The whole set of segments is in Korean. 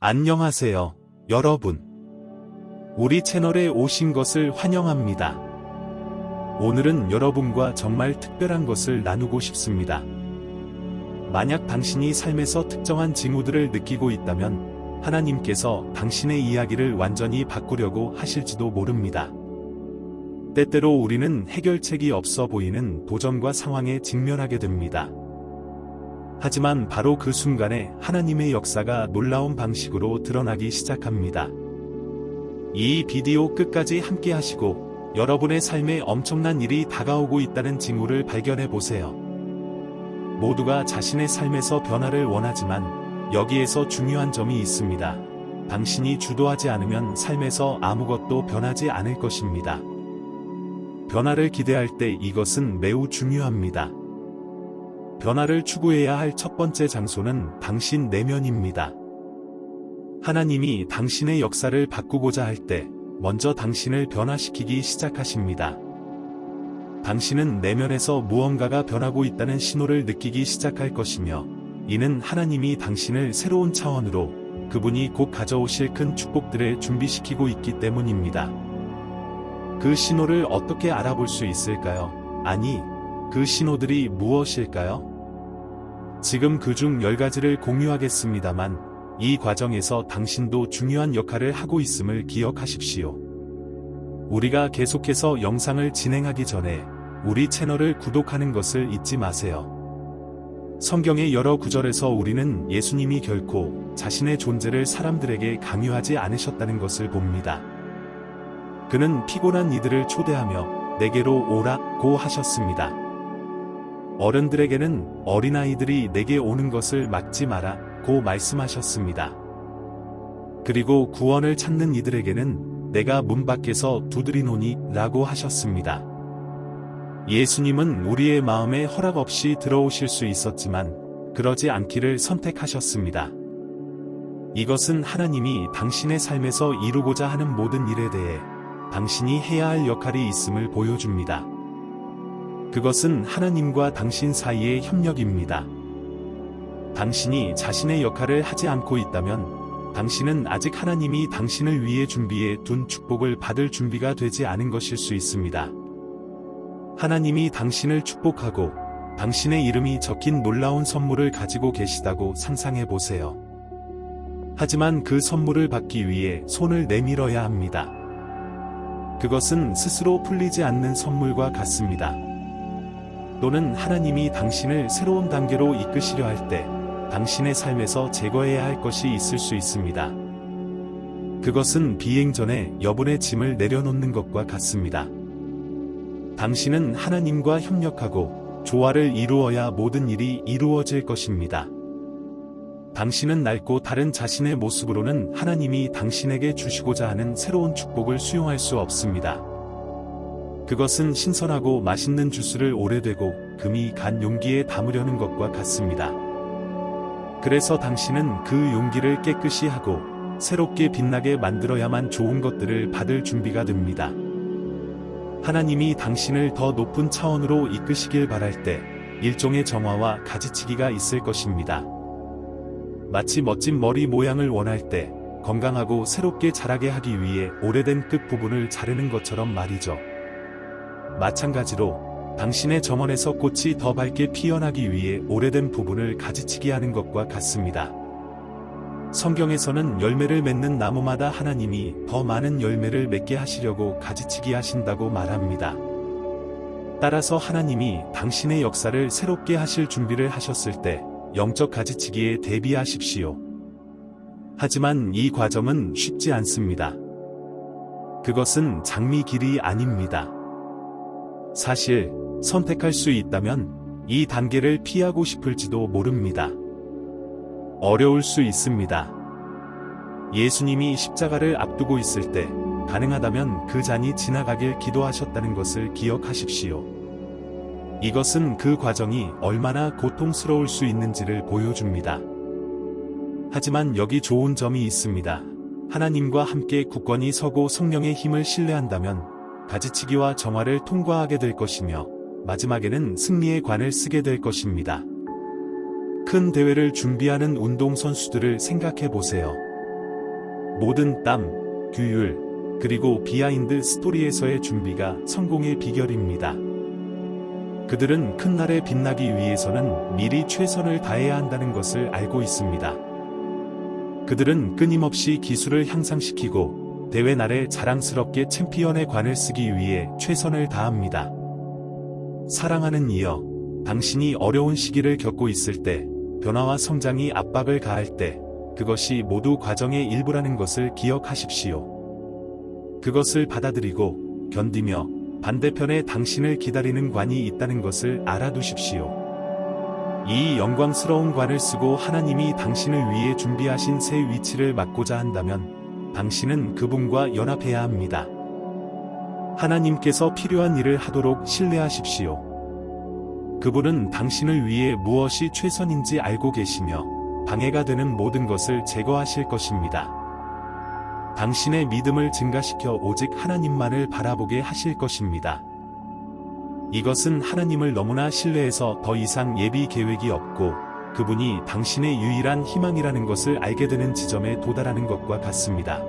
안녕하세요, 여러분. 우리 채널에 오신 것을 환영합니다. 오늘은 여러분과 정말 특별한 것을 나누고 싶습니다. 만약 당신이 삶에서 특정한 징후들을 느끼고 있다면 하나님께서 당신의 이야기를 완전히 바꾸려고 하실지도 모릅니다. 때때로 우리는 해결책이 없어 보이는 도전과 상황에 직면하게 됩니다. 하지만 바로 그 순간에 하나님의 역사가 놀라운 방식으로 드러나기 시작합니다. 이 비디오 끝까지 함께 하시고 여러분의 삶에 엄청난 일이 다가오고 있다는 징후를 발견해 보세요. 모두가 자신의 삶에서 변화를 원하지만 여기에서 중요한 점이 있습니다. 당신이 주도하지 않으면 삶에서 아무것도 변하지 않을 것입니다. 변화를 기대할 때 이것은 매우 중요합니다. 변화를 추구해야 할 첫 번째 장소는 당신 내면입니다. 하나님이 당신의 역사를 바꾸고자 할 때 먼저 당신을 변화시키기 시작하십니다. 당신은 내면에서 무언가가 변하고 있다는 신호를 느끼기 시작할 것이며 이는 하나님이 당신을 새로운 차원으로 그분이 곧 가져오실 큰 축복들을 준비시키고 있기 때문입니다. 그 신호를 어떻게 알아볼 수 있을까요? 아니, 그 신호들이 무엇일까요? 지금 그 중 10가지를 공유하겠습니다만 이 과정에서 당신도 중요한 역할을 하고 있음을 기억하십시오. 우리가 계속해서 영상을 진행하기 전에 우리 채널을 구독하는 것을 잊지 마세요. 성경의 여러 구절에서 우리는 예수님이 결코 자신의 존재를 사람들에게 강요하지 않으셨다는 것을 봅니다. 그는 피곤한 이들을 초대하며 내게로 오라고 하셨습니다. 어른들에게는 어린아이들이 내게 오는 것을 막지 마라 고 말씀하셨습니다. 그리고 구원을 찾는 이들에게는 내가 문 밖에서 두드리노니 라고 하셨습니다. 예수님은 우리의 마음에 허락 없이 들어오실 수 있었지만 그러지 않기를 선택하셨습니다. 이것은 하나님이 당신의 삶에서 이루고자 하는 모든 일에 대해 당신이 해야 할 역할이 있음을 보여줍니다. 그것은 하나님과 당신 사이의 협력입니다. 당신이 자신의 역할을 하지 않고 있다면 당신은 아직 하나님이 당신을 위해 준비해 둔 축복을 받을 준비가 되지 않은 것일 수 있습니다. 하나님이 당신을 축복하고 당신의 이름이 적힌 놀라운 선물을 가지고 계시다고 상상해 보세요. 하지만 그 선물을 받기 위해 손을 내밀어야 합니다. 그것은 스스로 풀리지 않는 선물과 같습니다. 또는 하나님이 당신을 새로운 단계로 이끄시려 할 때 당신의 삶에서 제거해야 할 것이 있을 수 있습니다. 그것은 비행 전에 여분의 짐을 내려놓는 것과 같습니다. 당신은 하나님과 협력하고 조화를 이루어야 모든 일이 이루어질 것입니다. 당신은 낡고 다른 자신의 모습으로는 하나님이 당신에게 주시고자 하는 새로운 축복을 수용할 수 없습니다. 그것은 신선하고 맛있는 주스를 오래되고 금이 간 용기에 담으려는 것과 같습니다. 그래서 당신은 그 용기를 깨끗이 하고 새롭게 빛나게 만들어야만 좋은 것들을 받을 준비가 됩니다. 하나님이 당신을 더 높은 차원으로 이끄시길 바랄 때 일종의 정화와 가지치기가 있을 것입니다. 마치 멋진 머리 모양을 원할 때 건강하고 새롭게 자라게 하기 위해 오래된 끝 부분을 자르는 것처럼 말이죠. 마찬가지로 당신의 정원에서 꽃이 더 밝게 피어나기 위해 오래된 부분을 가지치기 하는 것과 같습니다. 성경에서는 열매를 맺는 나무마다 하나님이 더 많은 열매를 맺게 하시려고 가지치기 하신다고 말합니다. 따라서 하나님이 당신의 역사를 새롭게 하실 준비를 하셨을 때 영적 가지치기에 대비하십시오. 하지만 이 과정은 쉽지 않습니다. 그것은 장미 길이 아닙니다. 사실 선택할 수 있다면 이 단계를 피하고 싶을지도 모릅니다. 어려울 수 있습니다. 예수님이 십자가를 앞두고 있을 때 가능하다면 그 잔이 지나가길 기도하셨다는 것을 기억하십시오. 이것은 그 과정이 얼마나 고통스러울 수 있는지를 보여줍니다. 하지만 여기 좋은 점이 있습니다. 하나님과 함께 굳건히 서고 성령의 힘을 신뢰한다면 가지치기와 정화를 통과하게 될 것이며 마지막에는 승리의 관을 쓰게 될 것입니다. 큰 대회를 준비하는 운동선수들을 생각해 보세요. 모든 땀, 규율, 그리고 비하인드 스토리에서의 준비가 성공의 비결입니다. 그들은 큰 날에 빛나기 위해서는 미리 최선을 다해야 한다는 것을 알고 있습니다. 그들은 끊임없이 기술을 향상시키고 대회 날에 자랑스럽게 챔피언의 관을 쓰기 위해 최선을 다합니다. 사랑하는 이여, 당신이 어려운 시기를 겪고 있을 때, 변화와 성장이 압박을 가할 때, 그것이 모두 과정의 일부라는 것을 기억하십시오. 그것을 받아들이고 견디며 반대편에 당신을 기다리는 관이 있다는 것을 알아두십시오. 이 영광스러운 관을 쓰고 하나님이 당신을 위해 준비하신 새 위치를 맡고자 한다면 당신은 그분과 연합해야 합니다. 하나님께서 필요한 일을 하도록 신뢰하십시오. 그분은 당신을 위해 무엇이 최선인지 알고 계시며 방해가 되는 모든 것을 제거하실 것입니다. 당신의 믿음을 증가시켜 오직 하나님만을 바라보게 하실 것입니다. 이것은 하나님을 너무나 신뢰해서 더 이상 예비 계획이 없고 그분이 당신의 유일한 희망이라는 것을 알게 되는 지점에 도달하는 것과 같습니다.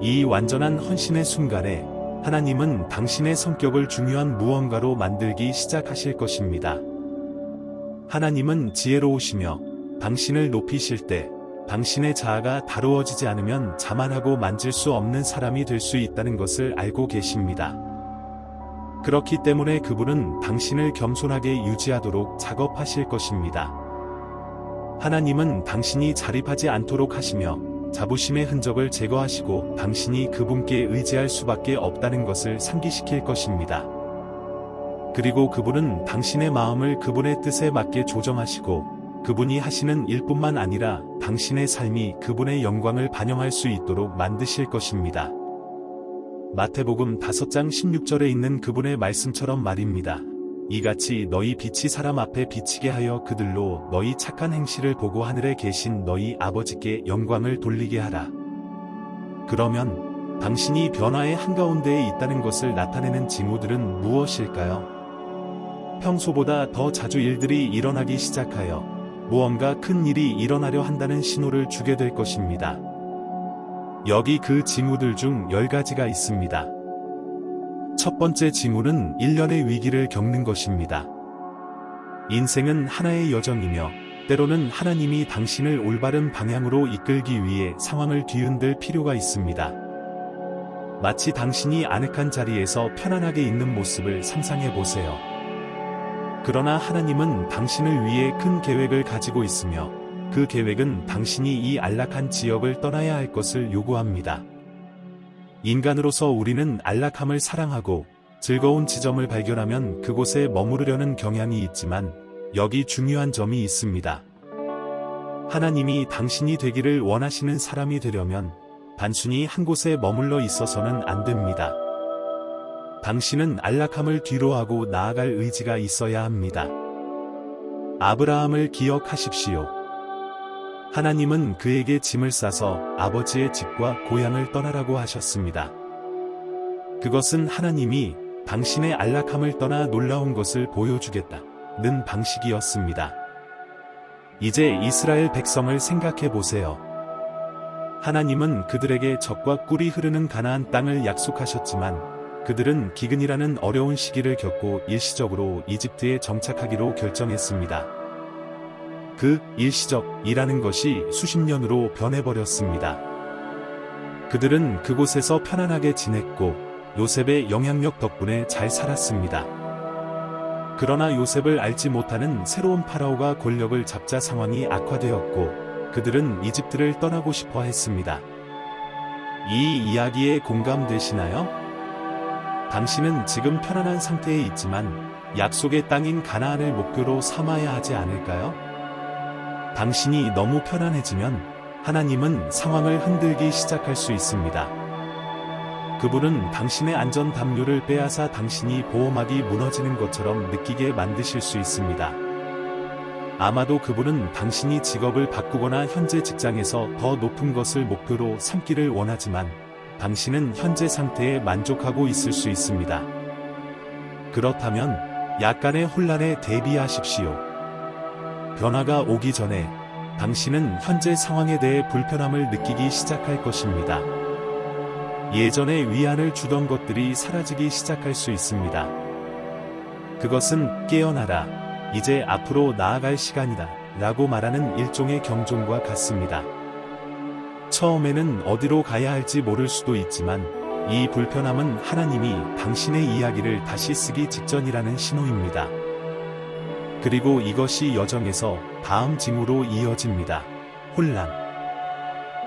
이 완전한 헌신의 순간에 하나님은 당신의 성격을 중요한 무언가로 만들기 시작하실 것입니다. 하나님은 지혜로우시며 당신을 높이실 때 당신의 자아가 다루어지지 않으면 자만하고 만질 수 없는 사람이 될 수 있다는 것을 알고 계십니다. 그렇기 때문에 그분은 당신을 겸손하게 유지하도록 작업하실 것입니다. 하나님은 당신이 자립하지 않도록 하시며 자부심의 흔적을 제거하시고 당신이 그분께 의지할 수밖에 없다는 것을 상기시킬 것입니다. 그리고 그분은 당신의 마음을 그분의 뜻에 맞게 조정하시고 그분이 하시는 일뿐만 아니라 당신의 삶이 그분의 영광을 반영할 수 있도록 만드실 것입니다. 마태복음 5장 16절에 있는 그분의 말씀처럼 말입니다. 이같이 너희 빛이 사람 앞에 비치게 하여 그들로 너희 착한 행실을 보고 하늘에 계신 너희 아버지께 영광을 돌리게 하라. 그러면 당신이 변화의 한가운데에 있다는 것을 나타내는 징후들은 무엇일까요? 평소보다 더 자주 일들이 일어나기 시작하여 무언가 큰 일이 일어나려 한다는 신호를 주게 될 것입니다. 여기 그 징후들 중 10가지가 있습니다. 첫 번째 징후는 1년의 위기를 겪는 것입니다. 인생은 하나의 여정이며 때로는 하나님이 당신을 올바른 방향으로 이끌기 위해 상황을 뒤흔들 필요가 있습니다. 마치 당신이 아늑한 자리에서 편안하게 있는 모습을 상상해 보세요. 그러나 하나님은 당신을 위해 큰 계획을 가지고 있으며 그 계획은 당신이 이 안락한 지역을 떠나야 할 것을 요구합니다. 인간으로서 우리는 안락함을 사랑하고 즐거운 지점을 발견하면 그곳에 머무르려는 경향이 있지만 여기 중요한 점이 있습니다. 하나님이 당신이 되기를 원하시는 사람이 되려면 단순히 한 곳에 머물러 있어서는 안 됩니다. 당신은 안락함을 뒤로하고 나아갈 의지가 있어야 합니다. 아브라함을 기억하십시오. 하나님은 그에게 짐을 싸서 아버지의 집과 고향을 떠나라고 하셨습니다. 그것은 하나님이 당신의 안락함을 떠나 놀라운 것을 보여주겠다 는 방식이었습니다. 이제 이스라엘 백성을 생각해 보세요. 하나님은 그들에게 적과 꿀이 흐르는 가나안 땅을 약속하셨지만 그들은 기근이라는 어려운 시기를 겪고 일시적으로 이집트에 정착하기로 결정했습니다. 그 일시적이라는 것이 수십 년으로 변해버렸습니다. 그들은 그곳에서 편안하게 지냈고 요셉의 영향력 덕분에 잘 살았습니다. 그러나 요셉을 알지 못하는 새로운 파라오가 권력을 잡자 상황이 악화되었고 그들은 이집트를 떠나고 싶어 했습니다. 이 이야기에 공감되시나요? 당신은 지금 편안한 상태에 있지만 약속의 땅인 가나안을 목표로 삼아야 하지 않을까요? 당신이 너무 편안해지면 하나님은 상황을 흔들기 시작할 수 있습니다. 그분은 당신의 안전 담요를 빼앗아 당신이 보호막이 무너지는 것처럼 느끼게 만드실 수 있습니다. 아마도 그분은 당신이 직업을 바꾸거나 현재 직장에서 더 높은 것을 목표로 삼기를 원하지만 당신은 현재 상태에 만족하고 있을 수 있습니다. 그렇다면 약간의 혼란에 대비하십시오. 변화가 오기 전에 당신은 현재 상황에 대해 불편함을 느끼기 시작할 것입니다. 예전에 위안을 주던 것들이 사라지기 시작할 수 있습니다. 그것은 깨어나라. 이제 앞으로 나아갈 시간이다. 라고 말하는 일종의 경종과 같습니다. 처음에는 어디로 가야 할지 모를 수도 있지만 이 불편함은 하나님이 당신의 이야기를 다시 쓰기 직전이라는 신호입니다. 그리고 이것이 여정에서 다음 징후로 이어집니다. 혼란.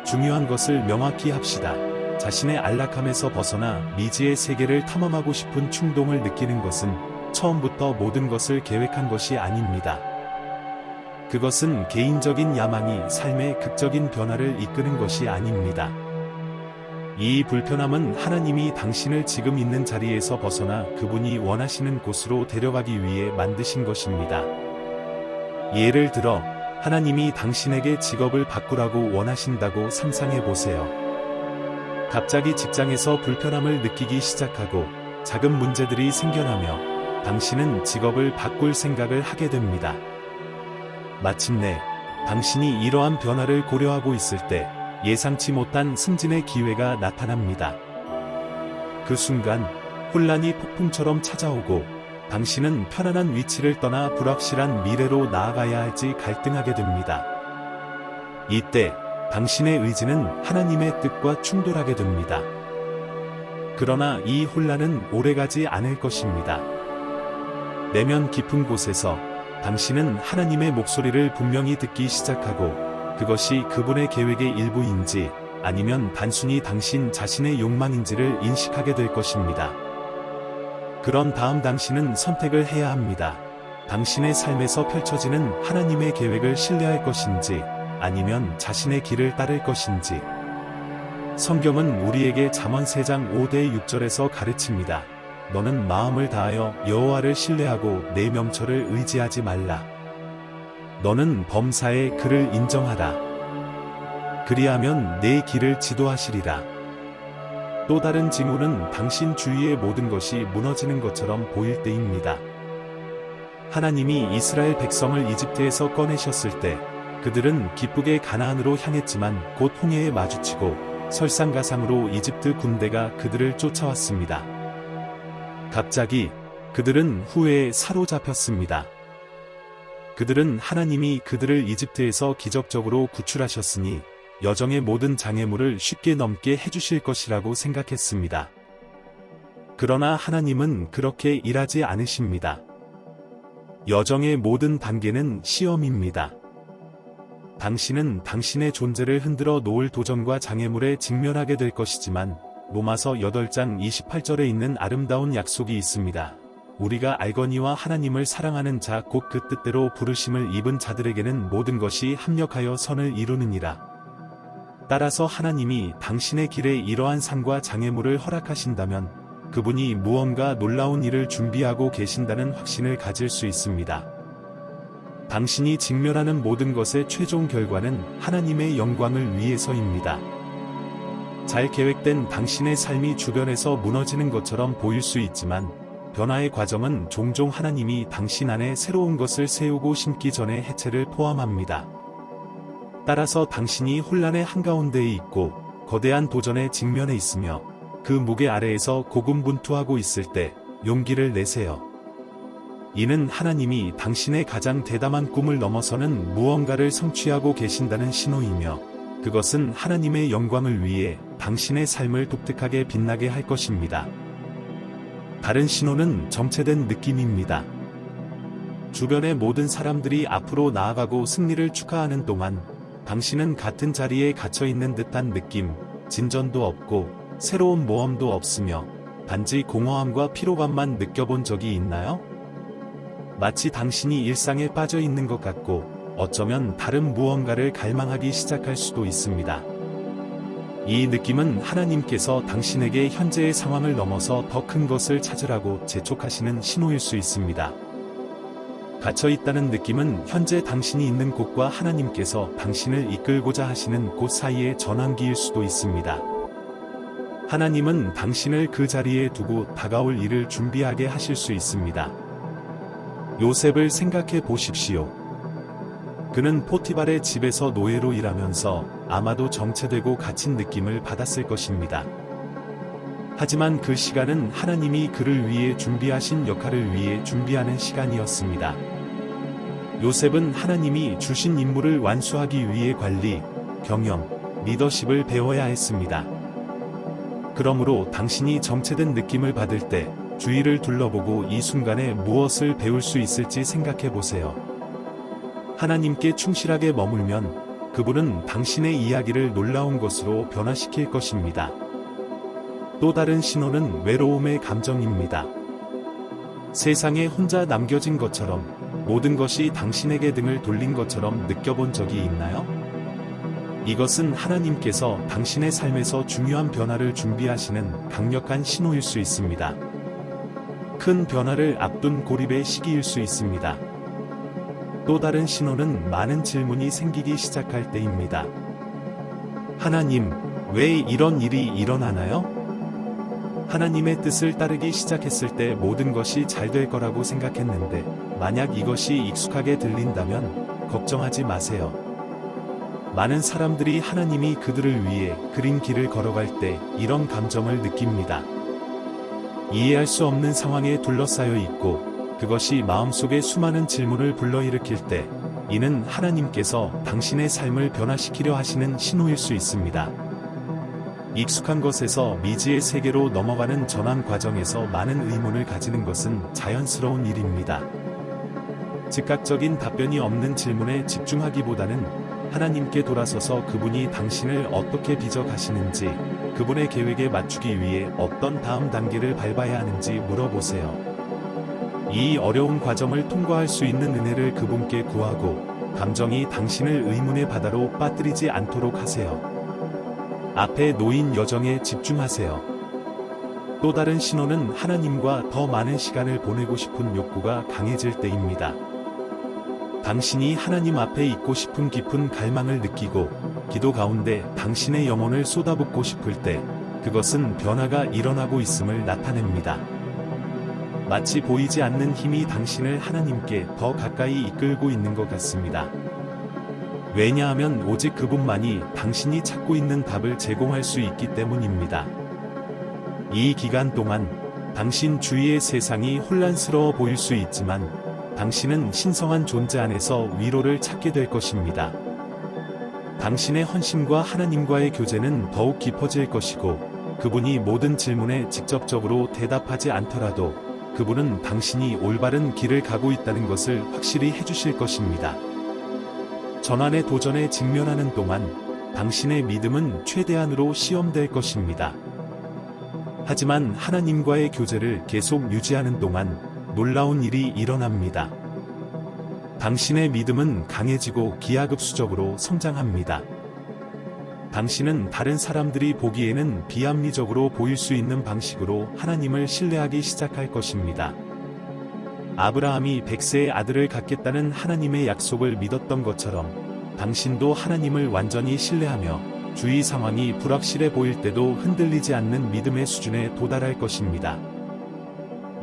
중요한 것을 명확히 합시다. 자신의 안락함에서 벗어나 미지의 세계를 탐험하고 싶은 충동을 느끼는 것은 처음부터 모든 것을 계획한 것이 아닙니다. 그것은 개인적인 야망이 삶의 극적인 변화를 이끄는 것이 아닙니다. 이 불편함은 하나님이 당신을 지금 있는 자리에서 벗어나 그분이 원하시는 곳으로 데려가기 위해 만드신 것입니다. 예를 들어, 하나님이 당신에게 직업을 바꾸라고 원하신다고 상상해 보세요. 갑자기 직장에서 불편함을 느끼기 시작하고 작은 문제들이 생겨나며 당신은 직업을 바꿀 생각을 하게 됩니다. 마침내 당신이 이러한 변화를 고려하고 있을 때 예상치 못한 승진의 기회가 나타납니다. 그 순간 혼란이 폭풍처럼 찾아오고 당신은 편안한 위치를 떠나 불확실한 미래로 나아가야 할지 갈등하게 됩니다. 이때 당신의 의지는 하나님의 뜻과 충돌하게 됩니다. 그러나 이 혼란은 오래가지 않을 것입니다. 내면 깊은 곳에서 당신은 하나님의 목소리를 분명히 듣기 시작하고 그것이 그분의 계획의 일부인지 아니면 단순히 당신 자신의 욕망인지를 인식하게 될 것입니다. 그런 다음 당신은 선택을 해야 합니다. 당신의 삶에서 펼쳐지는 하나님의 계획을 신뢰할 것인지 아니면 자신의 길을 따를 것인지 성경은 우리에게 잠언 3장 5대 6절에서 가르칩니다. 너는 마음을 다하여 여호와를 신뢰하고 내 명철을 의지하지 말라. 너는 범사의 그를 인정하라. 그리하면 내 길을 지도하시리라. 또 다른 징후는 당신 주위의 모든 것이 무너지는 것처럼 보일 때입니다. 하나님이 이스라엘 백성을 이집트에서 꺼내셨을 때 그들은 기쁘게 가나안으로 향했지만 곧 홍해에 마주치고 설상가상으로 이집트 군대가 그들을 쫓아왔습니다. 갑자기 그들은 후회에 사로잡혔습니다. 그들은 하나님이 그들을 이집트에서 기적적으로 구출하셨으니 여정의 모든 장애물을 쉽게 넘게 해주실 것이라고 생각했습니다. 그러나 하나님은 그렇게 일하지 않으십니다. 여정의 모든 단계는 시험입니다. 당신은 당신의 존재를 흔들어 놓을 도전과 장애물에 직면하게 될 것이지만 로마서 8장 28절에 있는 아름다운 약속이 있습니다. 우리가 알거니와 하나님을 사랑하는 자 곧 그 뜻대로 부르심을 입은 자들에게는 모든 것이 합력하여 선을 이루느니라. 따라서 하나님이 당신의 길에 이러한 상과 장애물을 허락하신다면 그분이 무언가 놀라운 일을 준비하고 계신다는 확신을 가질 수 있습니다. 당신이 직면하는 모든 것의 최종 결과는 하나님의 영광을 위해서입니다. 잘 계획된 당신의 삶이 주변에서 무너지는 것처럼 보일 수 있지만 변화의 과정은 종종 하나님이 당신 안에 새로운 것을 세우고 심기 전에 해체를 포함합니다. 따라서 당신이 혼란의 한가운데에 있고 거대한 도전에 직면해 있으며 그 무게 아래에서 고군분투하고 있을 때 용기를 내세요. 이는 하나님이 당신의 가장 대담한 꿈을 넘어서는 무언가를 성취하고 계신다는 신호이며 그것은 하나님의 영광을 위해 당신의 삶을 독특하게 빛나게 할 것입니다. 다른 신호는 정체된 느낌입니다. 주변의 모든 사람들이 앞으로 나아가고 승리를 축하하는 동안 당신은 같은 자리에 갇혀 있는 듯한 느낌, 진전도 없고 새로운 모험도 없으며 단지 공허함과 피로감만 느껴본 적이 있나요? 마치 당신이 일상에 빠져 있는 것 같고 어쩌면 다른 무언가를 갈망하기 시작할 수도 있습니다. 이 느낌은 하나님께서 당신에게 현재의 상황을 넘어서 더 큰 것을 찾으라고 재촉하시는 신호일 수 있습니다. 갇혀 있다는 느낌은 현재 당신이 있는 곳과 하나님께서 당신을 이끌고자 하시는 곳 사이의 전환기일 수도 있습니다. 하나님은 당신을 그 자리에 두고 다가올 일을 준비하게 하실 수 있습니다. 요셉을 생각해 보십시오. 그는 포티발의 집에서 노예로 일하면서 아마도 정체되고 갇힌 느낌을 받았을 것입니다. 하지만 그 시간은 하나님이 그를 위해 준비하신 역할을 위해 준비하는 시간이었습니다. 요셉은 하나님이 주신 임무를 완수하기 위해 관리, 경영, 리더십을 배워야 했습니다. 그러므로 당신이 정체된 느낌을 받을 때 주위를 둘러보고 이 순간에 무엇을 배울 수 있을지 생각해 보세요. 하나님께 충실하게 머물면 그분은 당신의 이야기를 놀라운 것으로 변화시킬 것입니다. 또 다른 신호는 외로움의 감정입니다. 세상에 혼자 남겨진 것처럼 모든 것이 당신에게 등을 돌린 것처럼 느껴본 적이 있나요? 이것은 하나님께서 당신의 삶에서 중요한 변화를 준비하시는 강력한 신호일 수 있습니다. 큰 변화를 앞둔 고립의 시기일 수 있습니다. 또 다른 신호는 많은 질문이 생기기 시작할 때입니다. 하나님, 왜 이런 일이 일어나나요? 하나님의 뜻을 따르기 시작했을 때 모든 것이 잘 될 거라고 생각했는데, 만약 이것이 익숙하게 들린다면, 걱정하지 마세요. 많은 사람들이 하나님이 그들을 위해 그린 길을 걸어갈 때 이런 감정을 느낍니다. 이해할 수 없는 상황에 둘러싸여 있고 그것이 마음속에 수많은 질문을 불러일으킬 때 이는 하나님께서 당신의 삶을 변화시키려 하시는 신호일 수 있습니다. 익숙한 것에서 미지의 세계로 넘어가는 전환 과정에서 많은 의문을 가지는 것은 자연스러운 일입니다. 즉각적인 답변이 없는 질문에 집중하기보다는 하나님께 돌아서서 그분이 당신을 어떻게 빚어 가시는지, 그분의 계획에 맞추기 위해 어떤 다음 단계를 밟아야 하는지 물어보세요. 이 어려운 과정을 통과할 수 있는 은혜를 그분께 구하고, 감정이 당신을 의문의 바다로 빠뜨리지 않도록 하세요. 앞에 놓인 여정에 집중하세요. 또 다른 신호는 하나님과 더 많은 시간을 보내고 싶은 욕구가 강해질 때입니다. 당신이 하나님 앞에 있고 싶은 깊은 갈망을 느끼고 기도 가운데 당신의 영혼을 쏟아붓고 싶을 때 그것은 변화가 일어나고 있음을 나타냅니다. 마치 보이지 않는 힘이 당신을 하나님께 더 가까이 이끌고 있는 것 같습니다. 왜냐하면 오직 그분만이 당신이 찾고 있는 답을 제공할 수 있기 때문입니다. 이 기간 동안 당신 주위의 세상이 혼란스러워 보일 수 있지만 당신은 신성한 존재 안에서 위로를 찾게 될 것입니다. 당신의 헌신과 하나님과의 교제는 더욱 깊어질 것이고 그분이 모든 질문에 직접적으로 대답하지 않더라도 그분은 당신이 올바른 길을 가고 있다는 것을 확실히 해주실 것입니다. 전환의 도전에 직면하는 동안 당신의 믿음은 최대한으로 시험될 것입니다. 하지만 하나님과의 교제를 계속 유지하는 동안 놀라운 일이 일어납니다. 당신의 믿음은 강해지고 기하급수적으로 성장합니다. 당신은 다른 사람들이 보기에는 비합리적으로 보일 수 있는 방식으로 하나님을 신뢰하기 시작할 것입니다. 아브라함이 백세의 아들을 갖겠다는 하나님의 약속을 믿었던 것처럼 당신도 하나님을 완전히 신뢰하며 주위 상황이 불확실해 보일 때도 흔들리지 않는 믿음의 수준에 도달할 것입니다.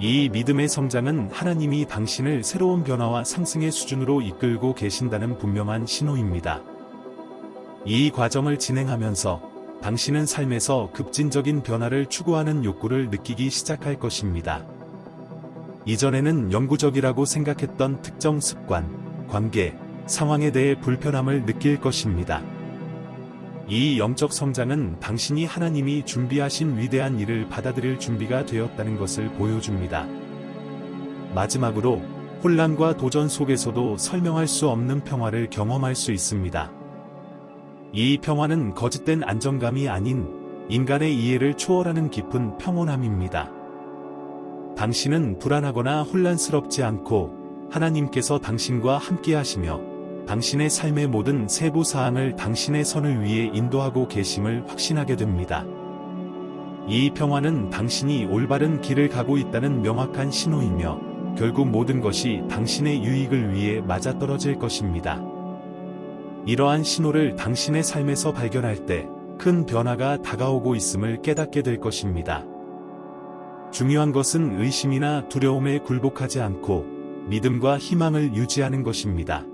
이 믿음의 성장은 하나님이 당신을 새로운 변화와 상승의 수준으로 이끌고 계신다는 분명한 신호입니다. 이 과정을 진행하면서 당신은 삶에서 급진적인 변화를 추구하는 욕구를 느끼기 시작할 것입니다. 이전에는 영구적이라고 생각했던 특정 습관, 관계, 상황에 대해 불편함을 느낄 것입니다. 이 영적 성장은 당신이 하나님이 준비하신 위대한 일을 받아들일 준비가 되었다는 것을 보여줍니다. 마지막으로 혼란과 도전 속에서도 설명할 수 없는 평화를 경험할 수 있습니다. 이 평화는 거짓된 안정감이 아닌 인간의 이해를 초월하는 깊은 평온함입니다. 당신은 불안하거나 혼란스럽지 않고 하나님께서 당신과 함께 하시며 당신의 삶의 모든 세부 사항을 당신의 선을 위해 인도하고 계심을 확신하게 됩니다. 이 평화는 당신이 올바른 길을 가고 있다는 명확한 신호이며 결국 모든 것이 당신의 유익을 위해 맞아떨어질 것입니다. 이러한 신호를 당신의 삶에서 발견할 때 큰 변화가 다가오고 있음을 깨닫게 될 것입니다. 중요한 것은 의심이나 두려움에 굴복하지 않고 믿음과 희망을 유지하는 것입니다.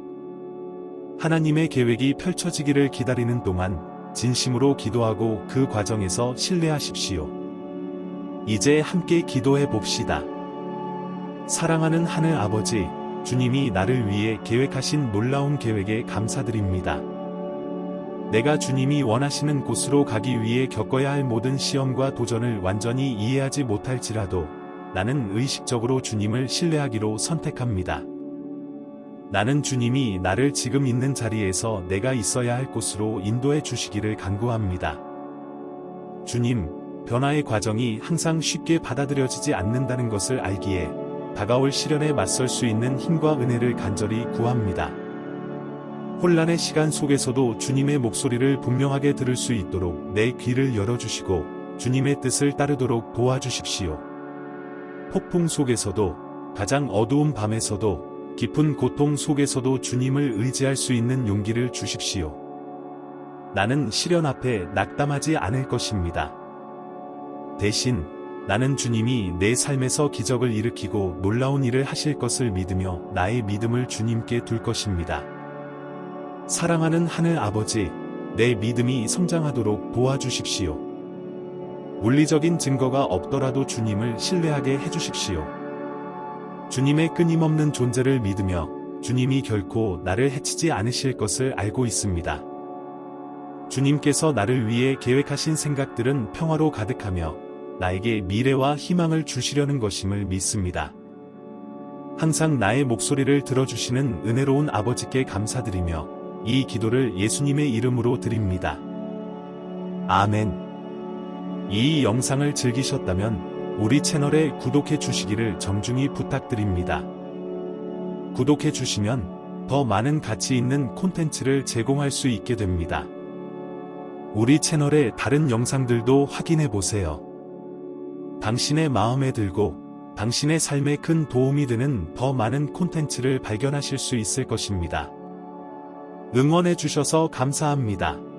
하나님의 계획이 펼쳐지기를 기다리는 동안 진심으로 기도하고 그 과정에서 신뢰하십시오. 이제 함께 기도해 봅시다. 사랑하는 하늘 아버지, 주님이 나를 위해 계획하신 놀라운 계획에 감사드립니다. 내가 주님이 원하시는 곳으로 가기 위해 겪어야 할 모든 시험과 도전을 완전히 이해하지 못할지라도 나는 의식적으로 주님을 신뢰하기로 선택합니다. 나는 주님이 나를 지금 있는 자리에서 내가 있어야 할 곳으로 인도해 주시기를 간구합니다. 주님, 변화의 과정이 항상 쉽게 받아들여지지 않는다는 것을 알기에 다가올 시련에 맞설 수 있는 힘과 은혜를 간절히 구합니다. 혼란의 시간 속에서도 주님의 목소리를 분명하게 들을 수 있도록 내 귀를 열어주시고 주님의 뜻을 따르도록 도와주십시오. 폭풍 속에서도 가장 어두운 밤에서도 깊은 고통 속에서도 주님을 의지할 수 있는 용기를 주십시오. 나는 시련 앞에 낙담하지 않을 것입니다. 대신 나는 주님이 내 삶에서 기적을 일으키고 놀라운 일을 하실 것을 믿으며 나의 믿음을 주님께 둘 것입니다. 사랑하는 하늘 아버지, 내 믿음이 성장하도록 도와주십시오. 물리적인 증거가 없더라도 주님을 신뢰하게 해주십시오. 주님의 끊임없는 존재를 믿으며 주님이 결코 나를 해치지 않으실 것을 알고 있습니다. 주님께서 나를 위해 계획하신 생각들은 평화로 가득하며 나에게 미래와 희망을 주시려는 것임을 믿습니다. 항상 나의 목소리를 들어주시는 은혜로운 아버지께 감사드리며 이 기도를 예수님의 이름으로 드립니다. 아멘. 이 영상을 즐기셨다면 우리 채널에 구독해 주시기를 정중히 부탁드립니다. 구독해 주시면 더 많은 가치 있는 콘텐츠를 제공할 수 있게 됩니다. 우리 채널의 다른 영상들도 확인해 보세요. 당신의 마음에 들고 당신의 삶에 큰 도움이 되는 더 많은 콘텐츠를 발견하실 수 있을 것입니다. 응원해 주셔서 감사합니다.